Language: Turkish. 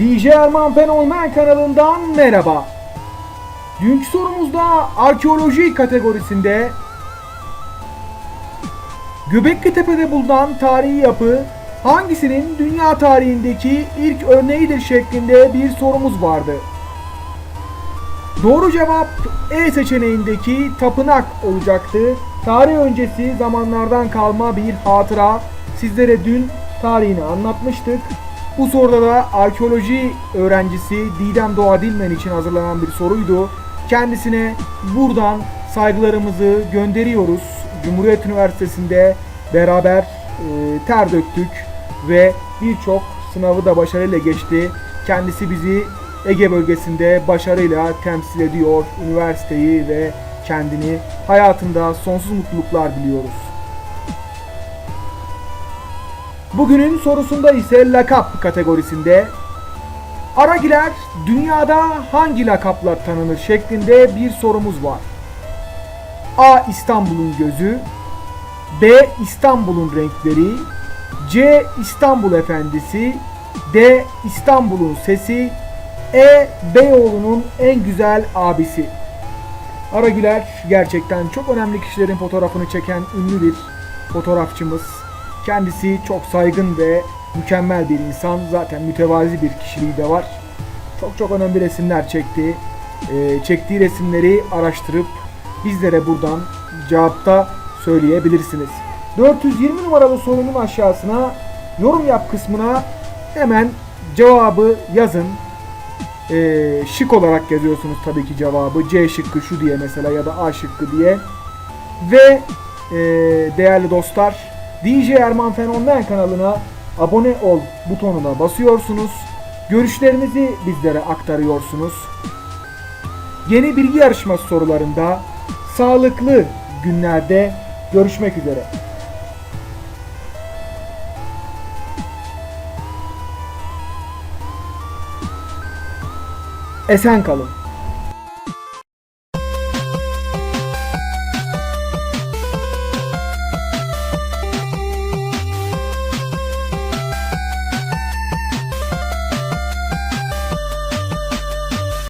DJ Erman Fenomen kanalından merhaba. Dünkü sorumuzda arkeoloji kategorisinde Göbekli Tepe'de bulunan tarihi yapı hangisinin dünya tarihindeki ilk örneğidir şeklinde bir sorumuz vardı. Doğru cevap E seçeneğindeki tapınak olacaktı. Tarih öncesi zamanlardan kalma bir hatıra. Sizlere dün tarihini anlatmıştık. Bu soruda da arkeoloji öğrencisi Didem Doğa Dilmen için hazırlanan bir soruydu. Kendisine buradan saygılarımızı gönderiyoruz. Cumhuriyet Üniversitesi'nde beraber e, ter döktük ve birçok sınavı da başarıyla geçti. Kendisi bizi Ege bölgesinde başarıyla temsil ediyor. Üniversiteyi ve kendini hayatında sonsuz mutluluklar diliyoruz. Bugünün sorusunda ise lakap kategorisinde Aragiler dünyada hangi lakaplar tanınır şeklinde bir sorumuz var. A. İstanbul'un gözü B. İstanbul'un renkleri C. İstanbul Efendisi D. İstanbul'un sesi E. Beyoğlu'nun en güzel abisi Aragüler gerçekten çok önemli kişilerin fotoğrafını çeken ünlü bir fotoğrafçımız. Kendisi çok saygın ve mükemmel bir insan. Zaten mütevazi bir kişiliği de var. Çok çok önemli resimler çekti. Ee, çektiği resimleri araştırıp bizlere buradan cevapta söyleyebilirsiniz. 420 numaralı sorunun aşağısına yorum yap kısmına hemen cevabı yazın. Ee, şık olarak yazıyorsunuz tabii ki cevabı. C şıkkı şu diye mesela ya da A şıkkı diye. Ve e, değerli dostlar DJ Erman Fenomen kanalına abone ol butonuna basıyorsunuz. Görüşlerinizi bizlere aktarıyorsunuz. Yeni bilgi yarışması sorularında sağlıklı günlerde görüşmek üzere. Esen kalın.